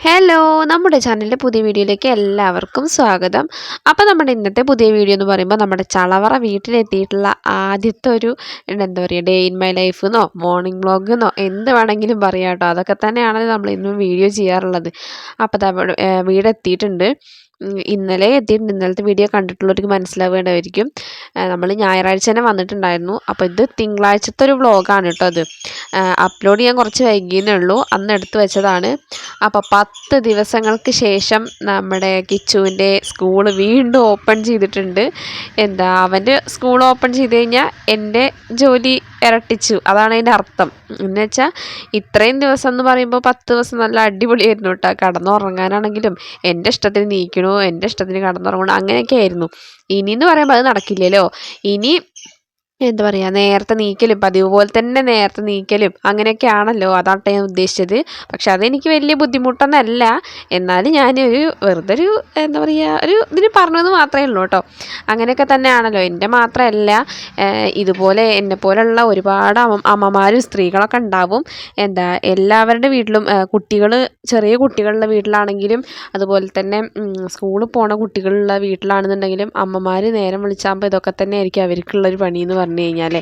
Hello നമ്മുടെ ചാനലിന്റെ പുതിയ വീഡിയോയിലേക്ക് എല്ലാവർക്കും സ്വാഗതം. അപ്പോൾ നമ്മുടെ ഇന്നത്തെ പുതിയ വീഡിയോ എന്ന് പറയുമ്പോൾ നമ്മുടെ ചളവറ വീട്ടിലെത്തിയിട്ടുള്ള ആദ്യത്തെ ഒരു എന്താ പറയുക ഡേ ഇൻ മൈ ലൈഫ് എന്നോ മോർണിംഗ് വ്ളോഗ് എന്നോ എന്ത് വേണമെങ്കിലും പറയാം കേട്ടോ അതൊക്കെ തന്നെയാണല്ലോ നമ്മൾ ഇന്നും വീഡിയോ ചെയ്യാറുള്ളത്. അപ്പോൾ വീടെത്തിയിട്ടുണ്ട്. ഇന്നലെ എത്തിയിട്ടുണ്ട് ഇന്നലത്തെ വീഡിയോ കണ്ടിട്ടുള്ളവർക്ക് മനസ്സിലാവേണ്ടതായിരിക്കും. നമ്മൾ ഞായറാഴ്ച തന്നെ വന്നിട്ടുണ്ടായിരുന്നു. അപ്പോൾ ഇത് തിങ്കളാഴ്ചത്തെ ഒരു വ്ളോഗാണ് കേട്ടോ അത്. അപ്ലോഡ് ചെയ്യാൻ കുറച്ച് വൈകിയെന്നേ ഉള്ളൂ. അന്ന് എടുത്തു വെച്ചതാണ്. അപ്പോൾ പത്ത് ദിവസങ്ങൾക്ക് ശേഷം നമ്മുടെ കിച്ചുവിന്റെ സ്കൂൾ വീണ്ടും ഓപ്പൺ ചെയ്തിട്ടുണ്ട്. എന്താ അവന്റെ സ്കൂൾ ഓപ്പൺ ചെയ്ത് കഴിഞ്ഞാൽ എന്റെ ജോലി ഇരട്ടിച്ചു. അതാണ് അതിന്റെ അർത്ഥം. എന്ന് വെച്ചാൽ ഇത്രയും ദിവസം എന്ന് പറയുമ്പോൾ പത്ത് ദിവസം നല്ല അടിപൊളിയായിരുന്നു കേട്ടോ. കടന്നുറങ്ങാനാണെങ്കിലും എന്റെ ഇഷ്ടത്തിന് നീക്കണോ. എന്റെ ഇഷ്ടത്തിന് കടന്നുറങ്ങണം അങ്ങനെയൊക്കെ ആയിരുന്നു. ഇനി എന്ന് പറയുമ്പോൾ അത് നടക്കില്ലല്ലോ. ഇനി എന്താ പറയുക നേരത്തെ നീക്കലും പതിവ് പോലെ തന്നെ നേരത്തെ നീക്കലും അങ്ങനെയൊക്കെയാണല്ലോ അതാട്ടെ ഞാൻ ഉദ്ദേശിച്ചത്. പക്ഷെ അതെനിക്ക് വലിയ ബുദ്ധിമുട്ടൊന്നല്ല. എന്നാലും ഞാനൊരു വെറുതെ ഒരു എന്താ പറയുക ഒരു ഇതിന് പറഞ്ഞതെന്ന് മാത്രമേ ഉള്ളൂ കേട്ടോ. അങ്ങനെയൊക്കെ തന്നെയാണല്ലോ. എന്റെ മാത്രമല്ല ഇതുപോലെ എന്നെ പോലെയുള്ള ഒരുപാട് അമ്മ അമ്മമാരും സ്ത്രീകളൊക്കെ ഉണ്ടാവും. എന്താ എല്ലാവരുടെ വീട്ടിലും കുട്ടികൾ ചെറിയ കുട്ടികളുടെ വീട്ടിലാണെങ്കിലും അതുപോലെ തന്നെ സ്കൂളിൽ പോണ കുട്ടികളുള്ള വീട്ടിലാണെന്നുണ്ടെങ്കിലും അമ്മമാർ നേരം വിളിച്ചാകുമ്പോൾ ഇതൊക്കെ തന്നെ ആയിരിക്കും അവർക്കുള്ളൊരു പണി എന്ന് പറഞ്ഞു കഴിഞ്ഞാൽ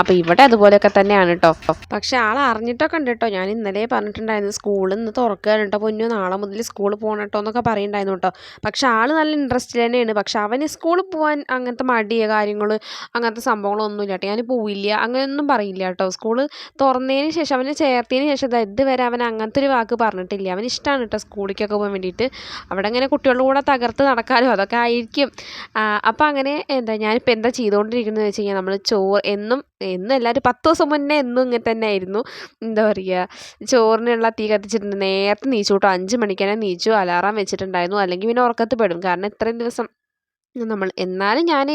അപ്പോൾ ഇവിടെ അതുപോലെയൊക്കെ തന്നെയാണ് കേട്ടോ പക്ഷേ ആൾ അറിഞ്ഞിട്ടൊക്കെ ഉണ്ട് കേട്ടോ ഞാൻ ഇന്നലെ പറഞ്ഞിട്ടുണ്ടായിരുന്നു സ്കൂളിൽ നിന്ന് തുറക്കുകയാണ് കേട്ടോ പൊന്നു നാളെ മുതൽ സ്കൂൾ പോകണം കേട്ടോ എന്നൊക്കെ പറയുന്നുണ്ടായിരുന്നു കേട്ടോ പക്ഷേ ആൾ നല്ല ഇൻട്രസ്റ്റ് തന്നെയാണ്. പക്ഷേ അവന് സ്കൂളിൽ പോകാൻ അങ്ങനത്തെ മടിയ കാര്യങ്ങൾ അങ്ങനത്തെ സംഭവങ്ങളൊന്നും ഇല്ല കേട്ടോ ഞാൻ പോവില്ല അങ്ങനെയൊന്നും പറയില്ല കേട്ടോ സ്കൂൾ തുറന്നതിന് ശേഷം അവനെ ചേർത്തതിന് ശേഷം ഇതുവരെ അവൻ അങ്ങനത്തെ ഒരു വാക്ക് പറഞ്ഞിട്ടില്ല. അവന് ഇഷ്ടമാണ് കേട്ടോ സ്കൂളിലേക്കൊക്കെ പോകാൻ വേണ്ടിയിട്ട്. അവിടെ അങ്ങനെ കുട്ടികളുടെ കൂടെ തകർത്ത് നടക്കാനോ അതൊക്കെ ആയിരിക്കും. അപ്പോൾ അങ്ങനെ എന്താ ഞാനിപ്പോൾ എന്താ ചെയ്തുകൊണ്ടിരിക്കുന്നത് വെച്ച് കഴിഞ്ഞാൽ നമ്മൾ ചോറ് എന്നും എന്നും എല്ലാവരും പത്ത് ദിവസം മുന്നേ എന്നും ഇങ്ങനെ തന്നെ ആയിരുന്നു എന്താ പറയുക ചോറിനുള്ള തീ കത്തിച്ചിട്ടുണ്ട്. നേരത്തെ നീച്ചു. കേട്ടോ അഞ്ച് മണിക്ക് തന്നെ നീച്ചു. അലാറം വെച്ചിട്ടുണ്ടായിരുന്നു. അല്ലെങ്കിൽ പിന്നെ ഉറക്കത്ത് പെടും കാരണം ഇത്രയും ദിവസം നമ്മൾ. എന്നാലും ഞാൻ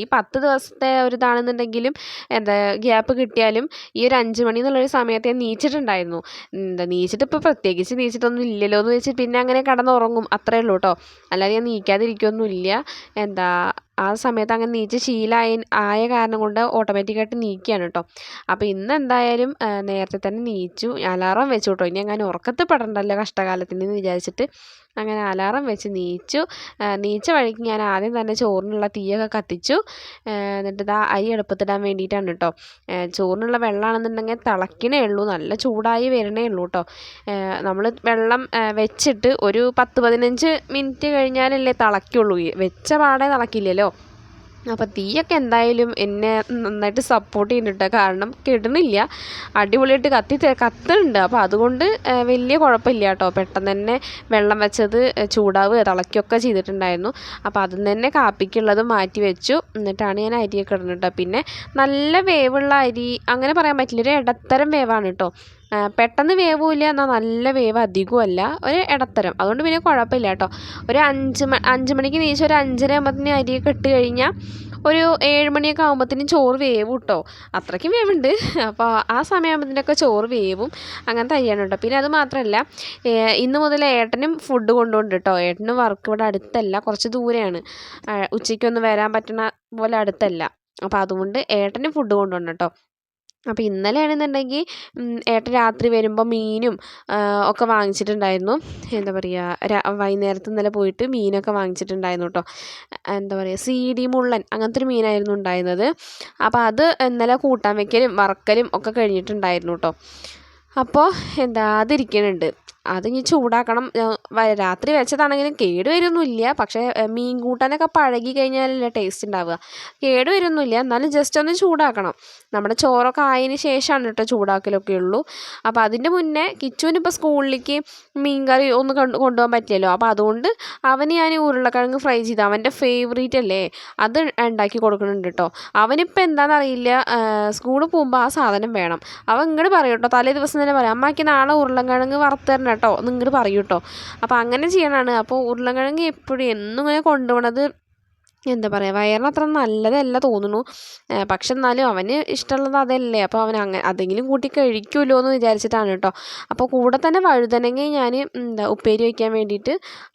ഈ പത്ത് ദിവസത്തെ ഒരു ഇതാണെന്നുണ്ടെങ്കിലും എന്താ ഗ്യാപ്പ് കിട്ടിയാലും ഈ ഒരു അഞ്ച് മണി എന്നുള്ളൊരു സമയത്ത് ഞാൻ നീച്ചിട്ടുണ്ടായിരുന്നു. എന്താ നീച്ചിട്ട് ഇപ്പോൾ പ്രത്യേകിച്ച് നീച്ചിട്ടൊന്നും ഇല്ലല്ലോ എന്ന് വെച്ചിട്ട് പിന്നെ അങ്ങനെ കടന്നുറങ്ങും. അത്രേ ഉള്ളൂ കേട്ടോ അല്ലാതെ ഞാൻ നീക്കാതിരിക്കുകയൊന്നും ഇല്ല എന്താ ആ സമയത്ത് അങ്ങനെ നീച്ച് ശീലമായ ആയ കാരണം കൊണ്ട് ഓട്ടോമാറ്റിക്കായിട്ട് നീക്കുകയാണ് കേട്ടോ അപ്പോൾ ഇന്ന് എന്തായാലും നേരത്തെ തന്നെ നീച്ചു. അലാറം വെച്ചു കേട്ടോ ഇനി അങ്ങനെ ഉറക്കത്തിൽ പെടണ്ടല്ലോ കഷ്ടകാലത്തിന് എന്ന് വിചാരിച്ചിട്ട്. അങ്ങനെ അലാറം വെച്ച് നീച്ചു. നീച്ച വഴിക്ക് ഞാൻ ആദ്യം തന്നെ ചോറിനുള്ള തീയൊക്കെ കത്തിച്ചു. എന്നിട്ട് ഇതാ അരി അടുപ്പത്തിടാൻ വേണ്ടിയിട്ടാണ് കേട്ടോ ചോറിനുള്ള വെള്ളമാണെന്നുണ്ടെങ്കിൽ തിളക്കണേ ഉള്ളൂ. നല്ല ചൂടായി വരണേ ഉള്ളൂ കേട്ടോ നമ്മൾ വെള്ളം വെച്ചിട്ട് ഒരു പത്ത് പതിനഞ്ച് മിനിറ്റ് കഴിഞ്ഞാലല്ലേ തിളയ്ക്കുള്ളൂ. ഈ വെച്ച പാടെ തിളക്കില്ലല്ലോ. അപ്പോൾ തീയൊക്കെ എന്തായാലും എന്നെ നന്നായിട്ട് സപ്പോർട്ട് ചെയ്യുന്നുണ്ട് കാരണം കിടന്നില്ല അടിപൊളിയായിട്ട് കത്തി കത്തുന്നുണ്ട് അപ്പോൾ അതുകൊണ്ട് വലിയ കുഴപ്പമില്ല കേട്ടോ. പെട്ടെന്ന് തന്നെ വെള്ളം വെച്ചത് ചൂടാവുക തിളയ്ക്കുകയൊക്കെ ചെയ്തിട്ടുണ്ടായിരുന്നു. അപ്പോൾ അതിൽ തന്നെ കാപ്പിക്കുള്ളത് മാറ്റി വെച്ചു. എന്നിട്ടാണ് ഞാൻ അരിയൊക്കെ ഇടുന്നത് കേട്ടോ. പിന്നെ നല്ല വേവുള്ള അരി അങ്ങനെ പറയാൻ പറ്റില്ല. ഒരു ഇടത്തരം വേവാണ് കേട്ടോ. പെട്ടെന്ന് വേവുമില്ല എന്നാൽ നല്ല വേവ് അധികവും അല്ല ഒരു ഇടത്തരം അതുകൊണ്ട് പിന്നെ കുഴപ്പമില്ല കേട്ടോ. ഒരു അഞ്ച് അഞ്ച് മണിക്ക് നീച്ച് ഒരു അഞ്ചര ആകുമ്പോഴത്തേന് അരിയൊക്കെ ഇട്ട് കഴിഞ്ഞാൽ ഒരു ഏഴ് മണിയൊക്കെ ആകുമ്പോഴത്തേനും ചോറ് വേവും കേട്ടോ അത്രയ്ക്കും വേവുണ്ട്. അപ്പോൾ ആ സമയമാകുമ്പോഴത്തേനൊക്കെ ചോറ് വേവും. അങ്ങനത്തെ അരിയാണ് കേട്ടോ. പിന്നെ അത് മാത്രമല്ല ഇന്ന് മുതൽ ഏട്ടനും ഫുഡ് കൊണ്ടുകൊണ്ട് കേട്ടോ. ഏട്ടനും വർക്ക് ഇവിടെ അടുത്തല്ല. കുറച്ച് ദൂരെയാണ്. ഉച്ചയ്ക്കൊന്നും വരാൻ പറ്റണ പോലെ അടുത്തല്ല. അപ്പോൾ അതുകൊണ്ട് ഏട്ടനും ഫുഡ് കൊണ്ടുപോകണം കേട്ടോ. അപ്പോൾ ഇന്നലെ ആണെന്നുണ്ടെങ്കിൽ ഏട്ടൻ രാത്രി വരുമ്പോൾ മീനും ഒക്കെ വാങ്ങിച്ചിട്ടുണ്ടായിരുന്നു. എന്താ പറയുക വൈകുന്നേരത്ത് ഇന്നലെ പോയിട്ട് മീനൊക്കെ വാങ്ങിച്ചിട്ടുണ്ടായിരുന്നു കേട്ടോ എന്താ പറയുക സി ഡി മുള്ളൻ അങ്ങനത്തെ ഒരു മീനായിരുന്നു ഉണ്ടായിരുന്നത്. അപ്പോൾ അത് ഇന്നലെ കൂട്ടാൻ വെക്കലും വറക്കലും ഒക്കെ കഴിഞ്ഞിട്ടുണ്ടായിരുന്നു കേട്ടോ അപ്പോൾ എന്താ അതിരിക്കുന്നുണ്ട് അത് ഇനി ചൂടാക്കണം രാത്രി വെച്ചതാണെങ്കിലും കേട് വരുമൊന്നുമില്ല പക്ഷേ മീൻ കൂട്ടാനൊക്കെ പഴകി കഴിഞ്ഞാലല്ലേ ടേസ്റ്റ് ഉണ്ടാവുക കേട് വരുമൊന്നുമില്ല എന്നാലും ജസ്റ്റ് ഒന്ന് ചൂടാക്കണം. നമ്മുടെ ചോറൊക്കെ ആയതിന് ശേഷമാണ് കേട്ടോ ചൂടാക്കലൊക്കെ ഉള്ളൂ. അപ്പോൾ അതിന്റെ മുന്നേ കിച്ചുവിന് ഇപ്പോൾ സ്കൂളിലേക്ക് മീൻ കറി ഒന്ന് കൊണ്ട് കൊണ്ടുപോകാൻ പറ്റില്ലല്ലോ അപ്പോൾ അതുകൊണ്ട് അവന് ഞാൻ ഉരുളക്കിഴങ്ങ് ഫ്രൈ ചെയ്ത് അവന്റെ ഫേവറേറ്റ് അല്ലേ അത് ഉണ്ടാക്കി കൊടുക്കുന്നുണ്ട് കേട്ടോ അവനിപ്പോൾ എന്താണെന്നറിയില്ല സ്കൂളിൽ പോകുമ്പോൾ ആ സാധനം വേണം. അവൻ ഇങ്ങോട്ട് പറയും കേട്ടോ തലേ ദിവസം തന്നെ പറയാം അമ്മയ്ക്ക് നാളെ ഉരുളക്കിഴങ്ങ് വറുത്ത് തരണം കേട്ടോ. എന്ന് ഇങ്ങോട്ട് പറയും കേട്ടോ അപ്പോൾ അങ്ങനെ ചെയ്യണതാണ് അപ്പോൾ ഉരുളക്കിഴങ്ങ് എപ്പോഴും എന്നും ഇങ്ങനെ കൊണ്ടുപോകണത് എന്താ പറയുക വയറിന് അത്ര നല്ലതല്ല തോന്നുന്നു. പക്ഷെ എന്നാലും അവന് ഇഷ്ടമുള്ളത് അതല്ലേ. അപ്പോൾ അവൻ അങ്ങനെ അതെങ്കിലും കൂട്ടി കഴിക്കുമല്ലോ എന്ന് വിചാരിച്ചിട്ടാണ് കേട്ടോ. അപ്പോൾ കൂടെ തന്നെ വഴുതനങ്ങ ഞാൻ എന്താ ഉപ്പേരി വയ്ക്കാൻ വേണ്ടിയിട്ട്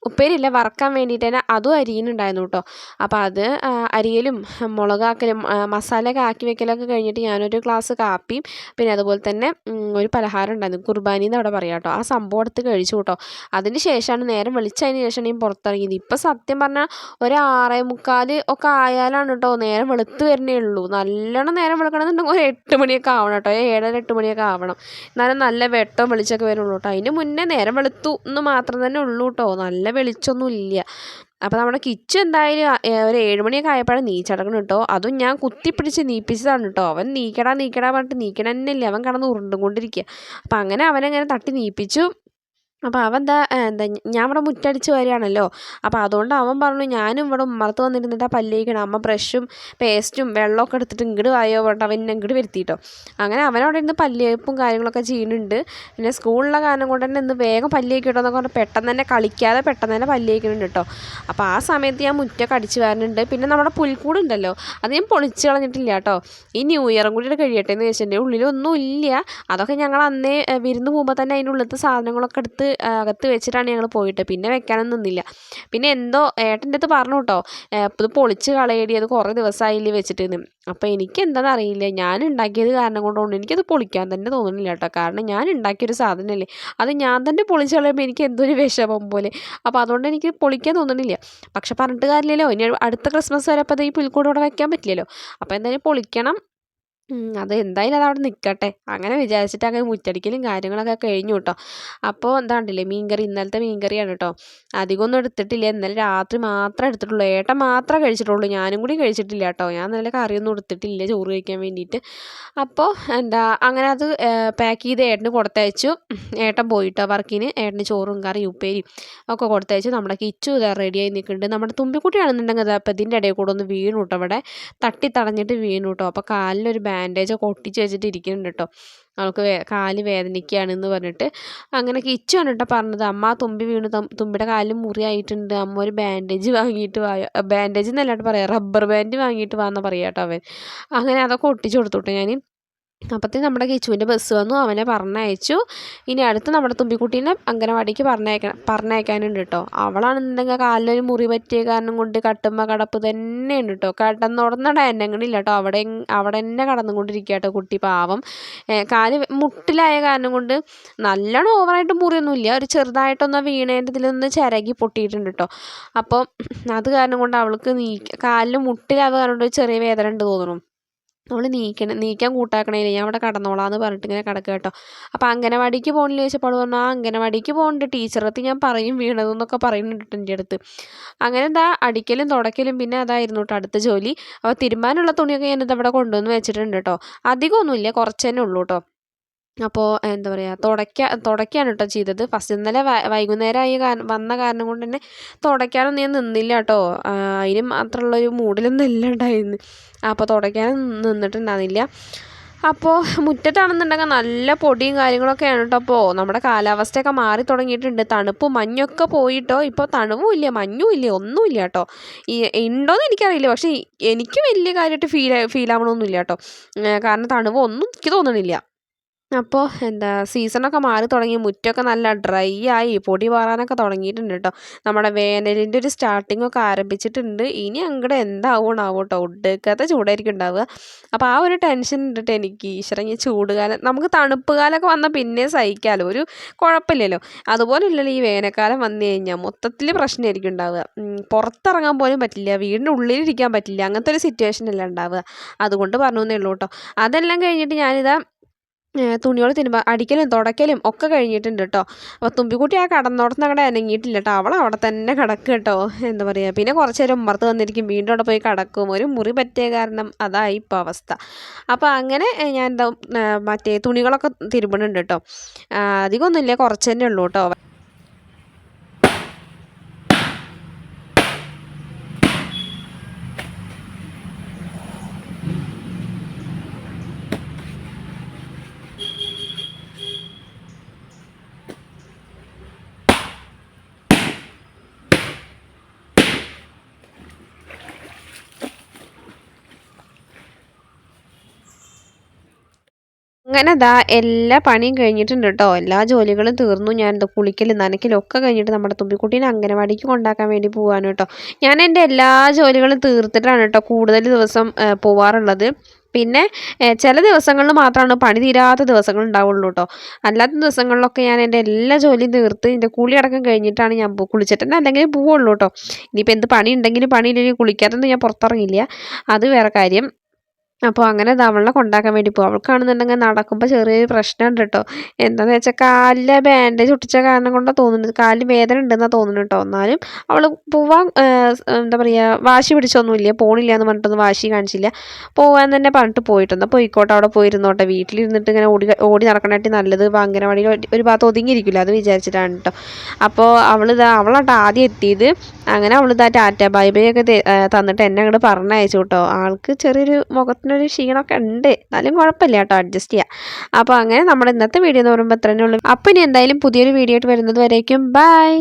ഉപ്പേരി അല്ല വറക്കാൻ വേണ്ടിയിട്ട് തന്നെ അതും അരിയുന്നുണ്ടായിരുന്നു കേട്ടോ. അപ്പോൾ അത് അരിയലും മുളകാക്കലും മസാലയൊക്കെ ആക്കി വെക്കലൊക്കെ കഴിഞ്ഞിട്ട് ഞാനൊരു ഗ്ലാസ് കാപ്പിയും പിന്നെ അതുപോലെ തന്നെ ഒരു പലഹാരം ഉണ്ടായിരുന്നു. കുർബാനി എന്ന് അവിടെ പറയാം കേട്ടോ. ആ സംഭവം എടുത്ത് കഴിച്ചു കേട്ടോ. അതിന് ശേഷമാണ് നേരം വെളിച്ചതിന് ശേഷമാണ് ഞാൻ പുറത്തിറങ്ങിയത്. ഇപ്പം സത്യം പറഞ്ഞാൽ ഒരു ആറേ മുക്കാൽ ഒക്കെ ആയാലാണ് കേട്ടോ നേരം വെളുത്ത് വരണേ ഉള്ളൂ. നല്ലോണം നേരം വെളുക്കണമെന്നുണ്ടെങ്കിൽ ഒരു എട്ട് മണിയൊക്കെ ആവണം കേട്ടോ ഏഴര എട്ട് മണിയൊക്കെ ആവണം. എന്നാലും നല്ല വെട്ടം വെളിച്ചൊക്കെ വരുള്ളൂ കേട്ടോ അതിന് മുന്നേ നേരം വെളുത്തു എന്ന് മാത്രം തന്നെ ഉള്ളൂ കേട്ടോ നല്ല വെളിച്ചൊന്നും ഇല്ല അപ്പോൾ നമ്മുടെ കിച്ചു എന്തായാലും ഒരു ഏഴ് മണിയൊക്കെ ആയപ്പോഴാണ് നീച്ചടക്കണം കേട്ടോ അതും ഞാൻ കുത്തിപ്പിടിച്ച് നീപ്പിച്ചതാണ് കേട്ടോ അവൻ നീക്കടാ നീക്കടാ പറഞ്ഞിട്ട് നീക്കണ തന്നെ ഇല്ല അവൻ കിടന്ന് ഉരുണ്ടും കൊണ്ടിരിക്കുക അപ്പം അങ്ങനെ അവനങ്ങനെ തട്ടി നീപ്പിച്ചു. അപ്പോൾ അവൻ എന്താ എന്താ ഞാൻ ഇവിടെ മുറ്റടിച്ച് വരികയാണല്ലോ. അപ്പോൾ അതുകൊണ്ട് അവൻ പറഞ്ഞു ഞാനും ഇവിടെ ഉമ്മറത്ത് വന്നിരുന്നിട്ട് പല്ല് അമ്മ ബ്രഷും പേസ്റ്റും വെള്ളമൊക്കെ എടുത്തിട്ട് ഇങ്ങോട്ട് വായോ പറഞ്ഞിട്ട് അവൻ എന്നെ ഇങ്ങോട്ട് വരുത്തിയിട്ടോ അങ്ങനെ അവനവിടെ ഇരുന്ന് പല്ല് തേപ്പും കാര്യങ്ങളൊക്കെ ചെയ്യുന്നുണ്ട്. പിന്നെ സ്കൂളിലെ കാരണം കൊണ്ട് തന്നെ ഇന്ന് വേഗം പല്ല് തേക്കിട്ടോ എന്നൊക്കെ പറഞ്ഞാൽ പെട്ടെന്ന് തന്നെ കളിക്കാതെ പെട്ടെന്ന് തന്നെ പല്ല് കേട്ടോ. അപ്പോൾ ആ സമയത്ത് ഞാൻ മുറ്റൊക്കെ അടിച്ച് വരുന്നുണ്ട് പിന്നെ നമ്മുടെ പുൽക്കൂട് ഉണ്ടല്ലോ അത് ഞാൻ പൊളിച്ച് കളഞ്ഞിട്ടില്ല കേട്ടോ. ഈ ന്യൂ ഇയറും കൂടി കഴിയട്ടെ എന്ന് വെച്ചിട്ടുണ്ടെങ്കിൽ ഉള്ളിലൊന്നും ഇല്ല അതൊക്കെ ഞങ്ങൾ അന്നേ വിരുന്ന് പോകുമ്പോൾ തന്നെ അതിന്റെ ഉള്ളിലത്തെ സാധനങ്ങളൊക്കെ എടുത്ത് അകത്ത് വെച്ചിട്ടാണ് ഞങ്ങൾ പോയിട്ട്. പിന്നെ വെക്കാനൊന്നും നിന്നില്ല. പിന്നെ എന്തോ ഏട്ടന്റെ അടുത്ത് പറഞ്ഞു കേട്ടോ ഇത് പൊളിച്ച് കളയടി. അത് കുറേ ദിവസമായില്ലേ വെച്ചിട്ട് അപ്പോൾ എനിക്ക് എന്താണെന്ന് അറിയില്ല. ഞാൻ ഉണ്ടാക്കിയത് കാരണം കൊണ്ടുകൊണ്ട് എനിക്കത് പൊളിക്കാൻ തന്നെ തോന്നുന്നില്ല കേട്ടോ. കാരണം ഞാൻ ഉണ്ടാക്കിയൊരു സാധനമല്ലേ അത് ഞാൻ തന്നെ പൊളിച്ച് കളയുമ്പോൾ എനിക്ക് എന്തോ ഒരു വിഷമം പോലെ. അപ്പോൾ അതുകൊണ്ട് എനിക്ക് പൊളിക്കാൻ തോന്നുന്നില്ല. പക്ഷെ പറഞ്ഞിട്ട് കാര്യമില്ലല്ലോ. ഇനി അടുത്ത ക്രിസ്മസ് വരെ അപ്പോൾ അത് ഈ പുൽക്കൂടോടെ വയ്ക്കാൻ പറ്റില്ലല്ലോ. അപ്പോൾ എന്തായാലും പൊളിക്കണം. അത് എന്തായാലും അത് അവിടെ നിൽക്കട്ടെ അങ്ങനെ വിചാരിച്ചിട്ട് അങ്ങനെ മുറ്റടിക്കലും കാര്യങ്ങളൊക്കെ കഴിഞ്ഞു കേട്ടോ അപ്പോൾ എന്താ കണ്ടില്ലേ മീൻകറി ഇന്നലത്തെ മീൻകറിയാണ് കേട്ടോ അധികമൊന്നും എടുത്തിട്ടില്ല. ഇന്നലെ രാത്രി മാത്രമേ എടുത്തിട്ടുള്ളൂ. ഏട്ടൻ മാത്രമേ കഴിച്ചിട്ടുള്ളൂ. ഞാനും കൂടി കഴിച്ചിട്ടില്ല കേട്ടോ ഞാൻ നല്ല കറിയൊന്നും എടുത്തിട്ടില്ല ചോറ് കഴിക്കാൻ വേണ്ടിയിട്ട്. അപ്പോൾ എന്താ അങ്ങനെ അത് പാക്ക് ചെയ്ത് ഏട്ടന് കൊടുത്തയച്ചു. ഏട്ടൻ പോയിട്ടോ വർക്കിന്. ഏട്ടന് ചോറും കറിയും ഉപ്പേരിയും ഒക്കെ കൊടുത്തയച്ചു. നമ്മുടെ കിച്ചു ഇതാ റെഡിയായി നിൽക്കുന്നുണ്ട്. നമ്മുടെ തുമ്പിക്കുട്ടിയാണെന്നുണ്ടെങ്കിൽ അപ്പോൾ ഇതിന്റെ ഇടയിൽ കൂടെ ഒന്ന് വീണു കേട്ടോ അവിടെ തട്ടി തടഞ്ഞിട്ട് വീണു കേട്ടോ അപ്പോൾ കാലിലൊരു ബാൻഡേജൊക്കെ ഒട്ടിച്ച് വെച്ചിട്ട് ഇരിക്കുന്നുണ്ട് കേട്ടോ. അവൾക്ക് വേ കാൽ വേദനിക്കുകയാണെന്ന് പറഞ്ഞിട്ട്. അങ്ങനെ കിച്ചുവാണ് കേട്ടോ പറഞ്ഞത്. അമ്മ തുമ്പി വീണ് തുമ്പിയുടെ കാലിൽ മുറിയായിട്ടുണ്ട്. അമ്മ ഒരു ബാൻഡേജ് വാങ്ങിയിട്ട് വാ ബാൻഡേജ് എന്നല്ലാണ്ട് പറയാം. റബ്ബർ ബാൻഡ് വാങ്ങിയിട്ട് വാന്ന് പറയാം കേട്ടോ അവൻ. അങ്ങനെ അതൊക്കെ ഒട്ടിച്ച് കൊടുത്തു കേട്ടോ ഞാൻ അപ്പോഴത്തേന് നമ്മുടെ കിച്ചുവിന്റെ ബസ് വന്നു. അവനെ പറഞ്ഞയച്ചു. ഇനി അടുത്ത് നമ്മുടെ തുമ്പിക്കുട്ടീനെ അംഗനവാടിക്ക് പറഞ്ഞയക്കണം പറഞ്ഞയക്കാനുണ്ട് കേട്ടോ അവളാണെന്നുണ്ടെങ്കിൽ കാലിലൊരു മുറി പറ്റിയ കാരണം കൊണ്ട് കട്ടുമ്മ കടപ്പ് തന്നെയുണ്ട് കേട്ടോ കടന്നുടന്നട ഡയനങ്ങളില്ല കേട്ടോ അവിടെ അവിടെ തന്നെ കടന്നുകൊണ്ടിരിക്കുക കേട്ടോ കുട്ടി പാവം. കാൽ മുട്ടിലായ കാരണം കൊണ്ട് നല്ലോണം ഓവറായിട്ട് മുറിയൊന്നുമില്ല. ഒരു ചെറുതായിട്ടൊന്ന് വീണേന്റെ ഇതിലൊന്ന് ചിരകി പൊട്ടിയിട്ടുണ്ട് കേട്ടോ അപ്പോൾ അത് കാരണം കൊണ്ട് അവൾക്ക് നീ കാലിൽ മുട്ടിലാവുക കാരണം കൊണ്ട് ചെറിയ വേദന ഉണ്ട് തോന്നുന്നു. അവൾ നീക്കണം നീക്കാൻ കൂട്ടാക്കണേൽ ഞാൻ അവിടെ കടന്നോളാം എന്ന് പറഞ്ഞിട്ട് ഇങ്ങനെ കിടക്കുക കേട്ടോ അപ്പോൾ അംഗനവാടിക്ക് പോകണില്ല ചോദിച്ചപ്പോൾ അവൾ പറഞ്ഞു ആ അംഗനവാടിക്ക് പോകുന്നുണ്ട് ടീച്ചറത്ത് ഞാൻ പറയും വീണതെന്നൊക്കെ പറയുന്നുണ്ട് എന്റെ അടുത്ത്. അങ്ങനെ എന്താ അടിക്കലും തുടക്കലും പിന്നെ അതായിരുന്നു കേട്ടോ അടുത്ത ജോലി. അപ്പോൾ തിരുമ്പാനുള്ള തുണിയൊക്കെ ഞാനിത് അവിടെ കൊണ്ടുവന്ന് വെച്ചിട്ടുണ്ട് കേട്ടോ അധികമൊന്നുമില്ല കുറച്ച് തന്നെ ഉള്ളൂ കേട്ടോ അപ്പോൾ എന്താ പറയുക തുടയ്ക്കാൻ തുടയ്ക്കുകയാണ് കേട്ടോ ചെയ്തത്. ഫസ്റ്റ് ഇന്നലെ വൈകുന്നേരമായി വന്ന കാരണം കൊണ്ട് തന്നെ തുടയ്ക്കാനൊന്നും ഞാൻ നിന്നില്ല കേട്ടോ അതിന് മാത്രമുള്ളൊരു മൂഡിലൊന്നും അല്ല ഉണ്ടായിരുന്നു. അപ്പോൾ തുടയ്ക്കാനും നിന്നിട്ടുണ്ടായിരുന്നില്ല. അപ്പോൾ മുറ്റത്താണെന്നുണ്ടെങ്കിൽ നല്ല പൊടിയും കാര്യങ്ങളൊക്കെയാണ് കേട്ടോ അപ്പോൾ നമ്മുടെ കാലാവസ്ഥയൊക്കെ മാറി തുടങ്ങിയിട്ടുണ്ട്. തണുപ്പ് മഞ്ഞൊക്കെ പോയിട്ടോ ഇപ്പോൾ തണുവും ഇല്ല മഞ്ഞും ഇല്ല ഒന്നും ഇല്ല കേട്ടോ ഈ ഉണ്ടോയെന്ന് എനിക്കറിയില്ല. പക്ഷേ എനിക്ക് വലിയ കാര്യമായിട്ട് ഫീൽ ഫീൽ ആവണമൊന്നുമില്ല കേട്ടോ കാരണം തണുവൊന്നും എനിക്ക് തോന്നണില്ല. അപ്പോൾ എന്താ സീസണൊക്കെ മാറി തുടങ്ങി. മുറ്റമൊക്കെ നല്ല ഡ്രൈ ആയി. പൊടി പാറാനൊക്കെ തുടങ്ങിയിട്ടുണ്ട് കേട്ടോ നമ്മുടെ വേനലിന്റെ ഒരു സ്റ്റാർട്ടിംഗ് ഒക്കെ ആരംഭിച്ചിട്ടുണ്ട്. ഇനി അങ്ങോട്ട് എന്താവണാവോ കേട്ടോ ഒടുക്കത്തെ ചൂടായിരിക്കും ഉണ്ടാവുക. അപ്പോൾ ആ ഒരു ടെൻഷൻ ഉണ്ടിട്ട് എനിക്ക് ഈശ്വരങ്ങി ചൂടുകാലം നമുക്ക് തണുപ്പ് കാലമൊക്കെ വന്നാൽ പിന്നെ സഹിക്കാമല്ലോ ഒരു കുഴപ്പമില്ലല്ലോ. അതുപോലെ ഈ വേനൽക്കാലം വന്നു കഴിഞ്ഞാൽ മൊത്തത്തിൽ പ്രശ്നമായിരിക്കും ഉണ്ടാവുക. പുറത്തിറങ്ങാൻ പോലും പറ്റില്ല. വീടിന്റെ ഉള്ളിലിരിക്കാൻ പറ്റില്ല. അങ്ങനത്തെ ഒരു സിറ്റുവേഷൻ അല്ല ഉണ്ടാവുക. അതുകൊണ്ട് പറഞ്ഞു എന്നേ ഉള്ളൂ കേട്ടോ അതെല്ലാം കഴിഞ്ഞിട്ട് ഞാനിതാ തുണികൾ തിരുമ്പ അടിക്കലും തുടയ്ക്കലും ഒക്കെ കഴിഞ്ഞിട്ടുണ്ട് കേട്ടോ അപ്പോൾ തുമ്പിക്കുട്ടി ആ കടന്നോടത്തുനിന്ന് അങ്ങടെ അനങ്ങിയിട്ടില്ല കേട്ടോ അവൾ അവിടെ തന്നെ കിടക്കുക കേട്ടോ എന്താ പറയുക പിന്നെ കുറച്ച് നേരം ഉമ്മർത്ത് വന്നിരിക്കും വീണ്ടും അവിടെ പോയി കിടക്കും. ഒരു മുറി പറ്റിയ കാരണം അതായി ഇപ്പോൾ അവസ്ഥ. അപ്പോൾ അങ്ങനെ ഞാൻ എന്താ മറ്റേ തുണികളൊക്കെ തിരുമ്പണുണ്ട് കേട്ടോ അധികമൊന്നുമില്ല കുറച്ച് തന്നെ ഉള്ളൂ കേട്ടോ അങ്ങനെ ദാ എല്ലാ പണിയും കഴിഞ്ഞിട്ടുണ്ട് കേട്ടോ എല്ലാ ജോലികളും തീർന്നു. ഞാൻ എന്താ കുളിക്കലും നനയ്ക്കലും ഒക്കെ കഴിഞ്ഞിട്ട് നമ്മുടെ തുമ്പിക്കുട്ടീനെ അംഗനവാടിക്ക് കൊണ്ടാക്കാൻ വേണ്ടി പോവാണ് കേട്ടോ ഞാൻ എന്റെ എല്ലാ ജോലികളും തീർത്തിട്ടാണ് കേട്ടോ കൂടുതൽ ദിവസം പോവാറുള്ളത്. പിന്നെ ചില ദിവസങ്ങളിൽ മാത്രമാണ് പണി തീരാത്ത ദിവസങ്ങൾ ഉണ്ടാവുള്ളൂ കേട്ടോ അല്ലാത്ത ദിവസങ്ങളിലൊക്കെ ഞാൻ എന്റെ എല്ലാ ജോലിയും തീർത്ത് എന്റെ കുളി അടക്കം കഴിഞ്ഞിട്ടാണ് ഞാൻ കുളിച്ചിട്ട് തന്നെ അല്ലെങ്കിൽ പോവുള്ളൂ കേട്ടോ ഇനിയിപ്പോൾ എന്ത് പണി ഉണ്ടെങ്കിലും പണിയില്ലെങ്കിൽ കുളിക്കാത്തൊന്നും ഞാൻ പുറത്തിറങ്ങില്ല അത് വേറെ കാര്യം. അപ്പോൾ അങ്ങനെ അവളെ കൊണ്ടാക്കാൻ വേണ്ടി പോകും അവൾക്കാണെന്നുണ്ടെങ്കിൽ നടക്കുമ്പോൾ ചെറിയൊരു പ്രശ്നമുണ്ട് കേട്ടോ എന്താണെന്ന് വെച്ചാൽ കാലിലെ ബാൻഡേജ് ഒട്ടിച്ച കാരണം കൊണ്ടാണ് തോന്നുന്നത്. കാലിൽ വേദന ഉണ്ടെന്നാണ് തോന്നുന്നത് കേട്ടോ എന്നാലും അവൾ പോവാൻ എന്താ പറയുക വാശി പിടിച്ചൊന്നുമില്ല. പോണില്ല എന്ന് പറഞ്ഞിട്ടൊന്നും വാശി കാണിച്ചില്ല. പോകാൻ തന്നെ പറഞ്ഞിട്ട് പോയിട്ടുണ്ട്. അപ്പോൾ പോയിക്കോട്ടെ അവിടെ പോയിരുന്നോട്ടെ. വീട്ടിലിരുന്നിട്ട് ഇങ്ങനെ ഓടി ഓടി നടക്കണായിട്ട് നല്ലത്. അംഗനവാടിയിൽ ഒരു- ഭാഗത്ത് ഒതുങ്ങിയിരിക്കില്ല അത് വിചാരിച്ചിട്ടാണ് കേട്ടോ അപ്പോൾ അവളിതാ അവളാട്ടോ ആദ്യം എത്തിയത്. അങ്ങനെ അവളിതാ ടാറ്റ ബൈ ബൈ ഒക്കെ തന്നിട്ട് എന്നെ അങ്ങോട്ട് പറഞ്ഞയച്ചു കേട്ടോ ആൾക്ക് ചെറിയൊരു മുഖത്തിനൊരു ക്ഷീണമൊക്കെ ഉണ്ട്. എന്നാലും കുഴപ്പമില്ല കേട്ടോ അഡ്ജസ്റ്റ് ചെയ്യാം. അപ്പോൾ അങ്ങനെ നമ്മുടെ ഇന്നത്തെ വീഡിയോ എന്ന് പറയുമ്പോൾ ഇത്രയേ ഉള്ളൂ. അപ്പോൾ ഇനി എന്തായാലും പുതിയൊരു വീഡിയോ ആയിട്ട് വരുന്നത് വരേക്കും. ബൈ